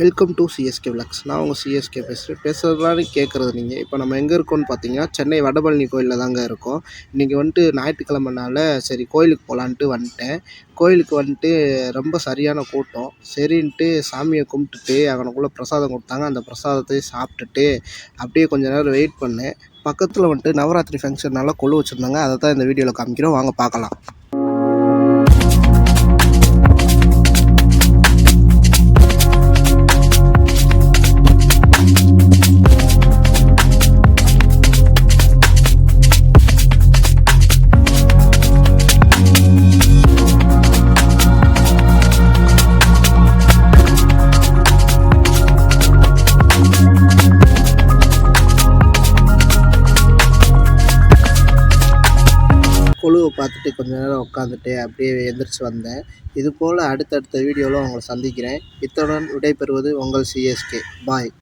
Welcome to CSK vlogs நான் உங்கள் CSK பேசுகிறேன் பேசுகிறதுலாம் கேட்குறது நீங்கள் இப்போ நம்ம எங்கே இருக்கோம்னு பார்த்தீங்கன்னா சென்னை வடபழனி கோயிலில் தாங்க இருக்கோம். இன்றைக்கி வந்துட்டு ஞாயிற்றுக்கிழமைனால சரி கோயிலுக்கு போகலான்ட்டு வந்துட்டேன். கோயிலுக்கு வந்துட்டு ரொம்ப சரியான கூட்டம். சரின்ட்டு சாமியை கும்பிட்டுட்டு அவனுக்குள்ளே பிரசாதம் கொடுத்தாங்க. அந்த பிரசாதத்தையும் சாப்பிட்டுட்டு அப்படியே கொஞ்ச நேரம் வெயிட் பண்ணேன். பக்கத்தில் வந்துட்டு நவராத்திரி ஃபங்க்ஷன்னால கொலு வச்சுருந்தாங்க. அதை தான் இந்த வீடியோவில் காமிக்கிறோம். வாங்க பார்க்கலாம். கொழுவை பார்த்துட்டு கொஞ்ச நேரம் உட்காந்துட்டு அப்படியே எந்திரிச்சு வந்தேன். இதுபோல் அடுத்தடுத்த வீடியோவில் உங்களை சந்திக்கிறேன். இத்துடன் விடைபெறுவது உங்கள் சிஎஸ்கே பாய்